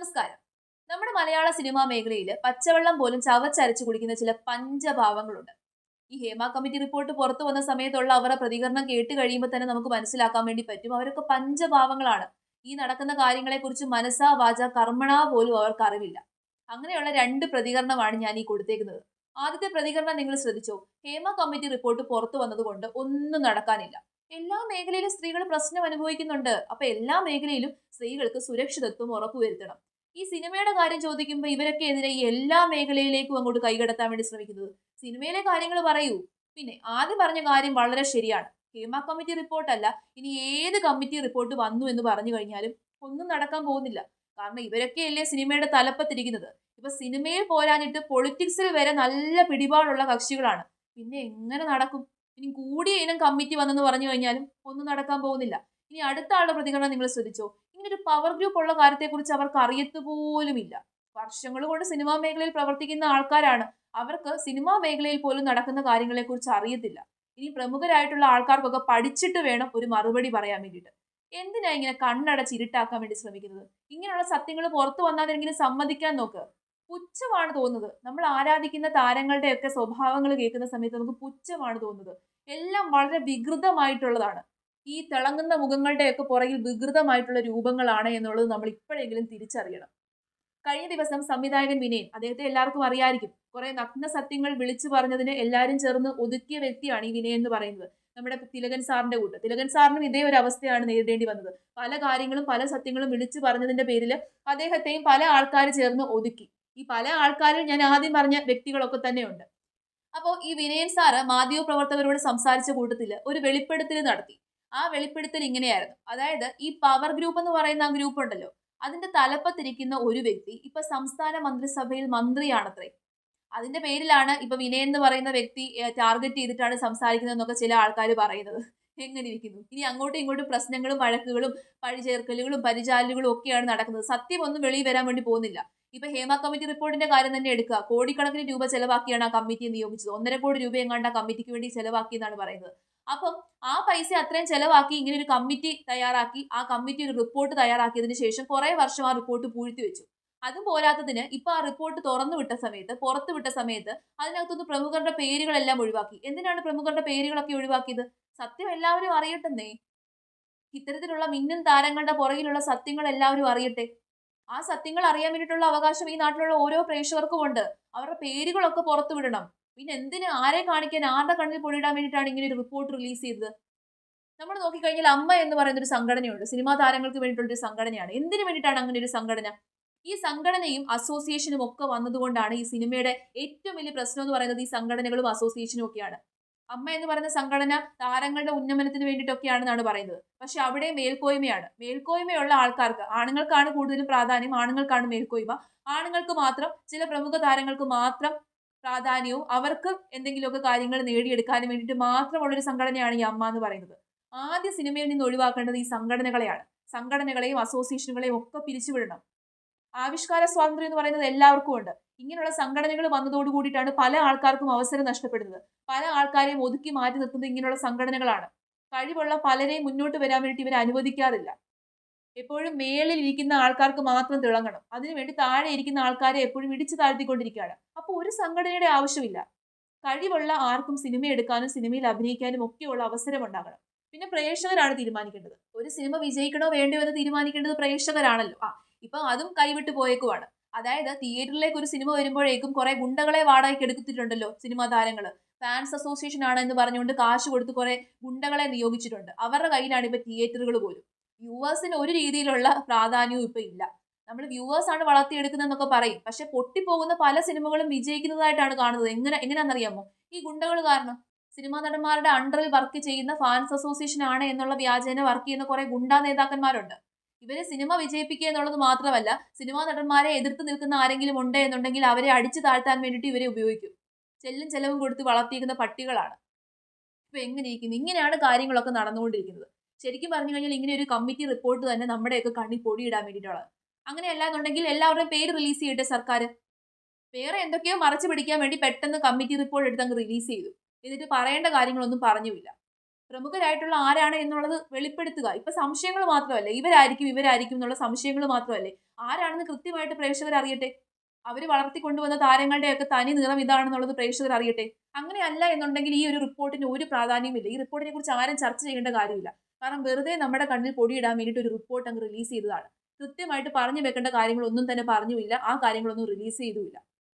നമസ്കാരം. നമ്മുടെ മലയാള സിനിമാ മേഖലയിൽ പച്ചവെള്ളം പോലും ചവച്ചരച്ചു കുടിക്കുന്ന ചില പഞ്ചഭാവങ്ങളുണ്ട്. ഈ ഹേമ കമ്മിറ്റി റിപ്പോർട്ട് പുറത്തു വന്ന സമയത്തുള്ള അവരുടെ പ്രതികരണം കേട്ട് കഴിയുമ്പോൾ തന്നെ നമുക്ക് മനസ്സിലാക്കാൻ വേണ്ടി പറ്റും. അവരൊക്കെ പഞ്ചഭാവങ്ങളാണ്. ഈ നടക്കുന്ന കാര്യങ്ങളെക്കുറിച്ച് മനസ്സാ വാച കർമ്മണ പോലും അവർക്ക് അറിവില്ല അങ്ങനെയുള്ള രണ്ട് പ്രതികരണമാണ് ഞാൻ ഈ കൊടുത്തേക്കുന്നത്. ആദ്യത്തെ പ്രതികരണം നിങ്ങൾ ശ്രദ്ധിച്ചോ? ഹേമ കമ്മിറ്റി റിപ്പോർട്ട് പുറത്തു വന്നതുകൊണ്ട് ഒന്നും നടക്കാനില്ല. എല്ലാ മേഖലയിലും സ്ത്രീകൾ പ്രശ്നം അനുഭവിക്കുന്നുണ്ട്. അപ്പൊ എല്ലാ മേഖലയിലും സ്ത്രീകൾക്ക് സുരക്ഷിതത്വം ഉറപ്പുവരുത്തണം. ഈ സിനിമയുടെ കാര്യം ചോദിക്കുമ്പോൾ ഇവരൊക്കെ എതിരെ എല്ലാ മേഖലയിലേക്കും അങ്ങോട്ട് കൈകടത്താൻ വേണ്ടി ശ്രമിക്കുന്നത്. സിനിമയിലെ കാര്യങ്ങൾ പറയൂ. പിന്നെ ആദ്യം പറഞ്ഞ കാര്യം വളരെ ശരിയാണ്. ഹേമ കമ്മിറ്റി റിപ്പോർട്ടല്ല ഇനി ഏത് കമ്മിറ്റി റിപ്പോർട്ട് വന്നു എന്ന് പറഞ്ഞു കഴിഞ്ഞാലും ഒന്നും നടക്കാൻ പോകുന്നില്ല. കാരണം ഇവരൊക്കെയല്ലേ സിനിമയുടെ തലപ്പത്തിരിക്കുന്നത്. ഇപ്പൊ സിനിമയിൽ പോരാഞ്ഞിട്ട് പൊളിറ്റിക്സിൽ വരെ നല്ല പിടിപാടുള്ള കക്ഷികളാണ്. പിന്നെ എങ്ങനെ നടക്കും? ഇനി കൂടിയ ഇനം കമ്മിറ്റി വന്നെന്ന് പറഞ്ഞു കഴിഞ്ഞാലും ഒന്നും നടക്കാൻ പോകുന്നില്ല. ഇനി അടുത്ത ആളുടെ പ്രതികരണം നിങ്ങൾ ശ്രദ്ധിച്ചോ? ഇങ്ങനെ ഒരു പവർ ഗ്രൂപ്പ് ഉള്ള കാര്യത്തെക്കുറിച്ച് അവർക്ക് അറിയത്ത് പോലുമില്ല. വർഷങ്ങൾ കൊണ്ട് സിനിമാ മേഖലയിൽ പ്രവർത്തിക്കുന്ന ആൾക്കാരാണ്. അവർക്ക് സിനിമാ മേഖലയിൽ പോലും നടക്കുന്ന കാര്യങ്ങളെക്കുറിച്ച് അറിയത്തില്ല. ഇനി പ്രമുഖരായിട്ടുള്ള ആൾക്കാർക്കൊക്കെ പഠിച്ചിട്ട് വേണം ഒരു മറുപടി പറയാൻ വേണ്ടിയിട്ട്. എന്തിനാ ഇങ്ങനെ കണ്ണടച്ച് ഇരുട്ടാക്കാൻ വേണ്ടി ശ്രമിക്കുന്നത്? ഇങ്ങനെയുള്ള സത്യങ്ങൾ പുറത്തു വന്നാലെങ്കിലും സമ്മതിക്കാൻ നോക്ക്. പുച്ഛമാണ് തോന്നുന്നത്. നമ്മൾ ആരാധിക്കുന്ന താരങ്ങളുടെയൊക്കെ സ്വഭാവങ്ങൾ കേൾക്കുന്ന സമയത്ത് നമുക്ക് പുച്ഛമാണ് തോന്നുന്നത്. എല്ലാം വളരെ വികൃതമായിട്ടുള്ളതാണ്. ഈ തിളങ്ങുന്ന മുഖങ്ങളുടെയൊക്കെ പുറകിൽ വികൃതമായിട്ടുള്ള രൂപങ്ങളാണ് എന്നുള്ളത് നമ്മൾ ഇപ്പോഴെങ്കിലും തിരിച്ചറിയണം. കഴിഞ്ഞ ദിവസം സംവിധായകൻ വിനയൻ അദ്ദേഹത്തെ എല്ലാവർക്കും അറിയായിരിക്കും കുറെ നഗ്ന സത്യങ്ങൾ വിളിച്ചു പറഞ്ഞതിന് എല്ലാവരും ചേർന്ന് ഒതുക്കിയ വ്യക്തിയാണ് ഈ വിനയൻ എന്ന് പറയുന്നത്. നമ്മുടെ തിലകൻ സാറിന്റെ കൂട്ട്. തിലകൻ സാറിനും ഇതേ ഒരു അവസ്ഥയാണ് നേരിടേണ്ടി വന്നത്. പല കാര്യങ്ങളും പല സത്യങ്ങളും വിളിച്ചു പറഞ്ഞതിന്റെ പേരിൽ അദ്ദേഹത്തെയും പല ആൾക്കാർ ചേർന്ന് ഒതുക്കി. ഈ പല ആൾക്കാരും ഞാൻ ആദ്യം പറഞ്ഞ വ്യക്തികളൊക്കെ തന്നെയുണ്ട്. അപ്പോൾ ഈ വിനയൻ സാറ് മാധ്യമ പ്രവർത്തകരോട് സംസാരിച്ച കൂട്ടത്തിൽ ഒരു വെളിപ്പെടുത്തൽ നടത്തി. ആ വെളിപ്പെടുത്തൽ ഇങ്ങനെയായിരുന്നു. അതായത് ഈ പവർ ഗ്രൂപ്പ് എന്ന് പറയുന്ന ആ ഗ്രൂപ്പ് ഉണ്ടല്ലോ അതിന്റെ തലപ്പത്തിരിക്കുന്ന ഒരു വ്യക്തി ഇപ്പൊ സംസ്ഥാന മന്ത്രിസഭയിൽ മന്ത്രിയാണത്രേ. അതിന്റെ പേരിലാണ് ഇപ്പൊ വിനയൻ എന്ന് പറയുന്ന വ്യക്തി ടാർഗറ്റ് ചെയ്തിട്ടാണ് സംസാരിക്കുന്നത് എന്നൊക്കെ ചില ആൾക്കാർ പറയുന്നത്. എങ്ങനെ ഇരിക്കുന്നു? ഇനി അങ്ങോട്ടും ഇങ്ങോട്ടും പ്രശ്നങ്ങളും വഴക്കുകളും പഴിചേർക്കലുകളും പരിചാലുകളും ഒക്കെയാണ് നടക്കുന്നത്. സത്യം ഒന്നും വെളിയിൽ വരാൻ വേണ്ടി പോകുന്നില്ല. ഇപ്പൊ ഹേമ കമ്മിറ്റി റിപ്പോർട്ടിന്റെ കാര്യം തന്നെ എടുക്കുക. കോടിക്കണക്കിന് രൂപ ചെലവാക്കിയാണ് ആ കമ്മിറ്റി നിയോഗിച്ചത്. ഒന്നര കോടി രൂപ എങ്ങാണ്ട് ആ കമ്മിറ്റിക്ക് വേണ്ടി ചെലവാക്കിയെന്നാണ് പറയുന്നത്. അപ്പം ആ പൈസ അത്രയും ചെലവാക്കി ഇങ്ങനെ ഒരു കമ്മിറ്റി തയ്യാറാക്കി ആ കമ്മിറ്റി ഒരു റിപ്പോർട്ട് തയ്യാറാക്കിയതിനു ശേഷം കുറെ വർഷം ആ റിപ്പോർട്ട് പൂഴ്ത്തി വെച്ചു. അതും പോരാത്തതിന് ഇപ്പൊ ആ റിപ്പോർട്ട് തുറന്നു വിട്ട സമയത്ത് പുറത്തു വിട്ട സമയത്ത് അതിനകത്തുനിന്ന് പ്രമുഖരുടെ പേരുകളെല്ലാം ഒഴിവാക്കി. എന്തിനാണ് പ്രമുഖരുടെ പേരുകളൊക്കെ ഒഴിവാക്കിയത്? സത്യം എല്ലാവരും അറിയട്ടെന്നേ. ഇത്തരത്തിലുള്ള മിന്നൻ താരങ്ങളുടെ പുറകിലുള്ള സത്യങ്ങൾ എല്ലാവരും അറിയട്ടെ. ആ സത്യങ്ങൾ അറിയാൻ വേണ്ടിയിട്ടുള്ള അവകാശം ഈ നാട്ടിലുള്ള ഓരോ പ്രേക്ഷകർക്കും ഉണ്ട് അവരുടെ പേരുകളൊക്കെ പുറത്തു വിടണം. പിന്നെ എന്തിന് ആരെ കാണിക്കാൻ? ആരുടെ കണ്ണിൽ പൊടിയിടാൻ വേണ്ടിയിട്ടാണ് ഇങ്ങനെ ഒരു റിപ്പോർട്ട് റിലീസ് ചെയ്തത്? നമ്മൾ നോക്കിക്കഴിഞ്ഞാൽ അമ്മ എന്ന് പറയുന്ന ഒരു സംഘടനയുണ്ട്. സിനിമാ താരങ്ങൾക്ക് വേണ്ടിയിട്ടുള്ള ഒരു സംഘടനയാണ്. എന്തിനു വേണ്ടിയിട്ടാണ് അങ്ങനെ ഒരു സംഘടന? ഈ സംഘടനയും അസോസിയേഷനും ഒക്കെ വന്നതുകൊണ്ടാണ് ഈ സിനിമയുടെ ഏറ്റവും വലിയ പ്രശ്നം എന്ന് പറയുന്നത് ഈ സംഘടനകളും അസോസിയേഷനും ഒക്കെയാണ്. അമ്മ എന്ന് പറയുന്ന സംഘടന താരങ്ങളുടെ ഉന്നമനത്തിന് വേണ്ടിയിട്ടൊക്കെയാണെന്നാണ് പറയുന്നത്. പക്ഷെ അവിടെ മേൽക്കോയ്മയാണ്. മേൽക്കോയ്മയുള്ള ആൾക്കാർക്ക് ആണുങ്ങൾക്കാണ് കൂടുതലും പ്രാധാന്യം ആണുങ്ങൾക്കാണ് മേൽക്കോയ്മ. ആണുങ്ങൾക്ക് മാത്രം ചില പ്രമുഖ താരങ്ങൾക്ക് മാത്രം പ്രാധാന്യവും അവർക്ക് എന്തെങ്കിലുമൊക്കെ കാര്യങ്ങൾ നേടിയെടുക്കാനും വേണ്ടിയിട്ട് മാത്രമുള്ളൊരു സംഘടനയാണ് ഈ അമ്മ എന്ന് പറയുന്നത്. ആദ്യ സിനിമയിൽ നിന്ന് ഒഴിവാക്കേണ്ടത് ഈ സംഘടനകളെയാണ്. സംഘടനകളെയും അസോസിയേഷനുകളെയും ഒക്കെ പിരിച്ചുവിടണം ആവിഷ്കാര സ്വാതന്ത്ര്യം എന്ന് പറയുന്നത് എല്ലാവർക്കും ഉണ്ട്. ഇങ്ങനെയുള്ള സംഘടനകൾ വന്നതോട് കൂടിയിട്ടാണ് പല ആൾക്കാർക്കും അവസരം നഷ്ടപ്പെടുന്നത്. പല ആൾക്കാരെയും ഒതുക്കി മാറ്റി നിർത്തുന്നത് ഇങ്ങനെയുള്ള സംഘടനകളാണ്. കഴിവുള്ള പലരെയും മുന്നോട്ട് വരാൻ വേണ്ടിയിട്ട് ഇവരെ അനുവദിക്കാറില്ല. എപ്പോഴും മേളിൽ ഇരിക്കുന്ന ആൾക്കാർക്ക് മാത്രം തിളങ്ങണം. അതിനുവേണ്ടി താഴെ ഇരിക്കുന്ന ആൾക്കാരെ എപ്പോഴും ഇടിച്ചു താഴ്ത്തിക്കൊണ്ടിരിക്കുകയാണ്. അപ്പോൾ ഒരു സംഘടനയുടെ ആവശ്യമില്ല. കഴിവുള്ള ആർക്കും സിനിമ എടുക്കാനും സിനിമയിൽ അഭിനയിക്കാനും ഒക്കെയുള്ള അവസരം ഉണ്ടാകണം. പിന്നെ പ്രേക്ഷകരാണ് തീരുമാനിക്കേണ്ടത്. ഒരു സിനിമ വിജയിക്കണോ വേണ്ടോ എന്ന് തീരുമാനിക്കേണ്ടത് പ്രേക്ഷകരാണല്ലോ. ആ ഇപ്പൊ അതും കൈവിട്ടു പോയേക്കുവാണ്. അതായത് തിയേറ്ററിലേക്ക് ഒരു സിനിമ വരുമ്പോഴേക്കും കുറെ ഗുണ്ടകളെ വാടകയ്ക്ക് എടുത്തിട്ടുണ്ടല്ലോ സിനിമാ താരങ്ങൾ ഫാൻസ് അസോസിയേഷൻ ആണ് എന്ന് പറഞ്ഞുകൊണ്ട് കാശ് കൊടുത്ത് കുറെ ഗുണ്ടകളെ നിയോഗിച്ചിട്ടുണ്ട്. അവരുടെ കയ്യിലാണ് ഇപ്പൊ തിയേറ്ററുകൾ പോലും. വ്യൂവേഴ്സിന് ഒരു രീതിയിലുള്ള പ്രാധാന്യവും ഇപ്പൊ ഇല്ല. നമ്മൾ വ്യൂവേഴ്സ് ആണ് വളർത്തിയെടുക്കുന്നതെന്നൊക്കെ പറയും. പക്ഷെ പൊട്ടിപ്പോകുന്ന പല സിനിമകളും വിജയിക്കുന്നതായിട്ടാണ് കാണുന്നത്. എങ്ങനെ എങ്ങനെയാണെന്നറിയാമോ? ഈ ഗുണ്ടകൾ കാരണം സിനിമാ നടന്മാരുടെ അണ്ടറിൽ വർക്ക് ചെയ്യുന്ന ഫാൻസ് അസോസിയേഷൻ ആണ് എന്നുള്ള വ്യാജേന വർക്ക് ചെയ്യുന്ന കുറെ ഗുണ്ടാ നേതാക്കന്മാരുണ്ട്. ഇവരെ സിനിമ വിജയിപ്പിക്കുക എന്നുള്ളത് മാത്രമല്ല സിനിമാ നടന്മാരെ എതിർത്ത് നിൽക്കുന്ന ആരെങ്കിലും ഉണ്ട് എന്നുണ്ടെങ്കിൽ അവരെ അടിച്ചു താഴ്ത്താൻ വേണ്ടിയിട്ട് ഇവരെ ഉപയോഗിക്കും. ചെല്ലും ചെലവും കൊടുത്ത് വളർത്തിയിരിക്കുന്ന പട്ടികളാണ്. ഇപ്പൊ എങ്ങനെയിരിക്കുന്നു? ഇങ്ങനെയാണ് കാര്യങ്ങളൊക്കെ നടന്നുകൊണ്ടിരിക്കുന്നത്. ശരിക്കും പറഞ്ഞു കഴിഞ്ഞാൽ ഇങ്ങനെ ഒരു കമ്മിറ്റി റിപ്പോർട്ട് തന്നെ നമ്മുടെയൊക്കെ കണ്ണിൽ പൊടിയിടാൻ വേണ്ടിയിട്ടുള്ളത് അങ്ങനെ അല്ലാന്നുണ്ടെങ്കിൽ എല്ലാവരുടെയും പേര് റിലീസ് ചെയ്യട്ടെ സർക്കാർ വേറെ എന്തൊക്കെയോ മറച്ചു പിടിക്കാൻ വേണ്ടി പെട്ടെന്ന് കമ്മിറ്റി റിപ്പോർട്ട് എടുത്ത് അങ്ങ് റിലീസ് ചെയ്തു. എന്നിട്ട് പറയേണ്ട കാര്യങ്ങളൊന്നും പറഞ്ഞുമില്ല. പ്രമുഖരായിട്ടുള്ള ആരാണ് എന്നുള്ളത് വെളിപ്പെടുത്തുക. ഇപ്പൊ സംശയങ്ങൾ മാത്രമല്ലേ? ഇവരായിരിക്കും ഇവരായിരിക്കും എന്നുള്ള സംശയങ്ങൾ മാത്രമല്ലേ? ആരാണെന്ന് കൃത്യമായിട്ട് പ്രേക്ഷകർ അറിയട്ടെ? അവർ വളർത്തിക്കൊണ്ടുവന്ന താരങ്ങളുടെയൊക്കെ തനി നിറം ഇതാണെന്നുള്ളത് പ്രേക്ഷകർ അറിയട്ടെ? അങ്ങനെയല്ല എന്നുണ്ടെങ്കിൽ ഈ ഒരു റിപ്പോർട്ടിന് ഒരു പ്രാധാന്യമില്ല ഈ റിപ്പോർട്ടിനെ കുറിച്ച് ആരും ചർച്ച ചെയ്യേണ്ട കാര്യമില്ല. കാരണം വെറുതെ നമ്മുടെ കണ്ണിൽ പൊടിയിടാൻ വേണ്ടിയിട്ട് ഒരു റിപ്പോർട്ട് അങ്ങ് റിലീസ് ചെയ്തതാണ്. കൃത്യമായിട്ട് പറഞ്ഞു വെക്കേണ്ട കാര്യങ്ങളൊന്നും തന്നെ പറഞ്ഞുമില്ല. ആ കാര്യങ്ങളൊന്നും റിലീസ് ചെയ്തുമില്ല.